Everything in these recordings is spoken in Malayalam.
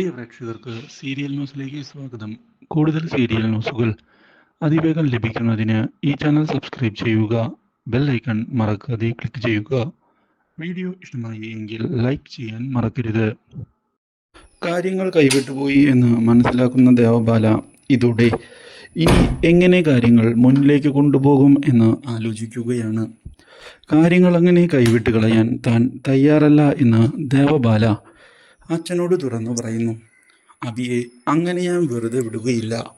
പ്രിയ പ്രേക്ഷകർക്ക് സീരിയൽ ന്യൂസിലേക്ക് സ്വാഗതം. കൂടുതൽ സീരിയൽ ന്യൂസുകൾ അതിവേഗം ലഭിക്കുന്നതിന് ഈ ചാനൽ സബ്സ്ക്രൈബ് ചെയ്യുക ബെൽ ഐക്കൺ മറക്കാതെ ക്ലിക്ക് ചെയ്യുക. വീഡിയോ ഇഷ്ടമായി എങ്കിൽ ലൈക്ക് ചെയ്യാൻ മറക്കരുത്. കാര്യങ്ങൾ കൈവിട്ടുപോയി എന്ന് മനസ്സിലാക്കുന്ന ദേവബാല ഇതോടെ ഇനി എങ്ങനെ കാര്യങ്ങൾ മുന്നിലേക്ക് കൊണ്ടുപോകും എന്ന് ആലോചിക്കുകയാണ്. കാര്യങ്ങൾ അങ്ങനെ കൈവിട്ട് കളയാൻ താൻ തയ്യാറല്ല എന്ന് ദേവബാല അച്ഛനോട് തുറന്നു പറയുന്നു അബിയെ അങ്ങനെ ഞാൻ വെറുതെ വിടുകയില്ല.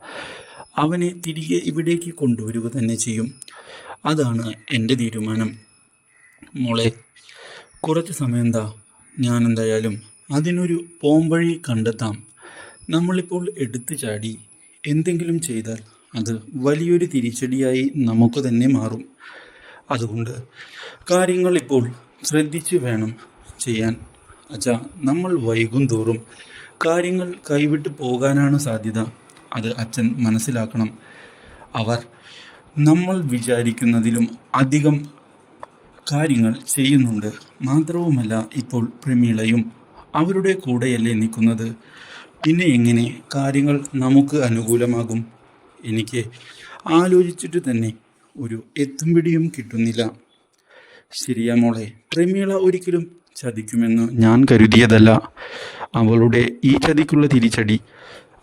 അവനെ തിരികെ ഇവിടേക്ക് കൊണ്ടുവരിക തന്നെ ചെയ്യും. അതാണ് എന്റെ തീരുമാനം. മോളെ കുറച്ച് സമയം എന്താ ഞാൻ എന്തായാലും അതിനൊരു പോംവഴി കണ്ടെത്താം. നമ്മളിപ്പോൾ എടുത്തു ചാടി. എന്തെങ്കിലും ചെയ്താൽ അത് വലിയൊരു തിരിച്ചടിയായി നമുക്ക് തന്നെ മാറും. അതുകൊണ്ട് കാര്യങ്ങൾ ഇപ്പോൾ ശ്രദ്ധിച്ച് വേണം ചെയ്യാൻ. അച്ഛാ നമ്മൾ വൈകും തോറും കാര്യങ്ങൾ കൈവിട്ടു പോകാനാണ് സാധ്യത. അത് അച്ഛൻ മനസ്സിലാക്കണം. അവർ നമ്മൾ വിചാരിക്കുന്നതിലും അധികം കാര്യങ്ങൾ ചെയ്യുന്നുണ്ട്. മാത്രവുമല്ല ഇപ്പോൾ പ്രമീളയും അവരുടെ കൂടെയല്ലേ നിൽക്കുന്നത്. പിന്നെ എങ്ങനെ കാര്യങ്ങൾ നമുക്ക് അനുകൂലമാകും? എനിക്ക് ആലോചിച്ചിട്ട് തന്നെ ഒരു എത്തും പിടിയും കിട്ടുന്നില്ല. ശരിയാ മോളെ പ്രമീള ഒരിക്കലും ചതിക്കുമെന്ന് ഞാൻ കരുതിയതല്ല. അവളുടെ ഈ ചതിക്കുള്ള തിരിച്ചടി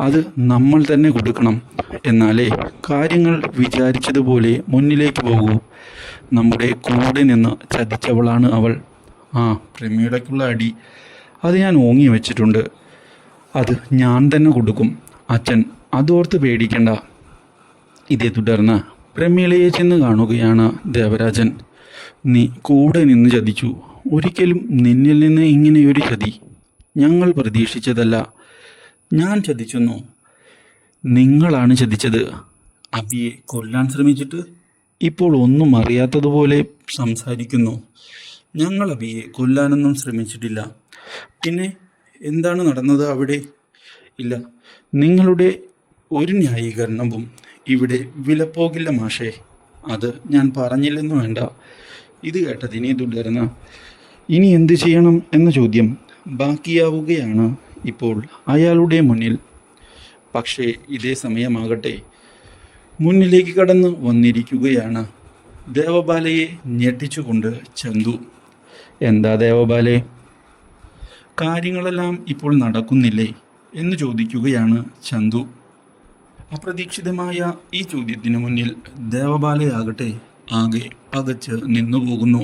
അത് നമ്മൾ തന്നെ കൊടുക്കണം. എന്നാലേ കാര്യങ്ങൾ വിചാരിച്ചതുപോലെ മുന്നിലേക്ക് പോകൂ. നമ്മുടെ കൂടെ നിന്ന് ചതിച്ചവളാണ് അവൾ. ആ പ്രമീളയ്ക്കുള്ള അടി. അത് ഞാൻ ഓങ്ങി വെച്ചിട്ടുണ്ട്. അത് ഞാൻ തന്നെ കൊടുക്കും. അച്ഛൻ അതോർത്ത് പേടിക്കണ്ട. ഇതേ തുടർന്ന് പ്രമീളയെ ചെന്ന് കാണുകയാണ് ദേവരാജൻ. നീ കൂടെ നിന്ന് ചതിച്ചു. ഒരിക്കലും നിന്നിൽ നിന്ന് ഇങ്ങനെയൊരു ചതി ഞങ്ങൾ പ്രതീക്ഷിച്ചതല്ല. ഞാൻ ചതിച്ചെന്നു? നിങ്ങളാണ് ചതിച്ചത്. അബിയെ കൊല്ലാൻ ശ്രമിച്ചിട്ട് ഇപ്പോൾ ഒന്നും അറിയാത്തതുപോലെ സംസാരിക്കുന്നു. ഞങ്ങൾ അബിയെ കൊല്ലാനൊന്നും ശ്രമിച്ചിട്ടില്ല. പിന്നെ എന്താണ് നടന്നത് അവിടെ? ഇല്ല നിങ്ങളുടെ ഒരു ന്യായീകരണവും ഇവിടെ വിലപ്പോകില്ല മാഷേ. അത് ഞാൻ പറഞ്ഞില്ലെന്ന് വേണ്ട. ഇത് കേട്ടതിനെ തുടർന്ന് ഇനി എന്ത് ചെയ്യണം എന്ന ചോദ്യം ബാക്കിയാവുകയാണ് ഇപ്പോൾ അയാളുടെ മുന്നിൽ. പക്ഷേ ഇതേ സമയമാകട്ടെ മുന്നിലേക്ക് കടന്ന് വന്നിരിക്കുകയാണ് ദേവബാലയെ ഞെട്ടിച്ചുകൊണ്ട് ചന്തു. എന്താ ദേവബാലെ? കാര്യങ്ങളെല്ലാം ഇപ്പോൾ നടക്കുന്നില്ലേ? എന്ന് ചോദിക്കുകയാണ് ചന്തു. അപ്രതീക്ഷിതമായ ഈ ചോദ്യത്തിന് മുന്നിൽ ദേവബാലയാകട്ടെ ആകെ പകച്ച് നിന്നുപോകുന്നു.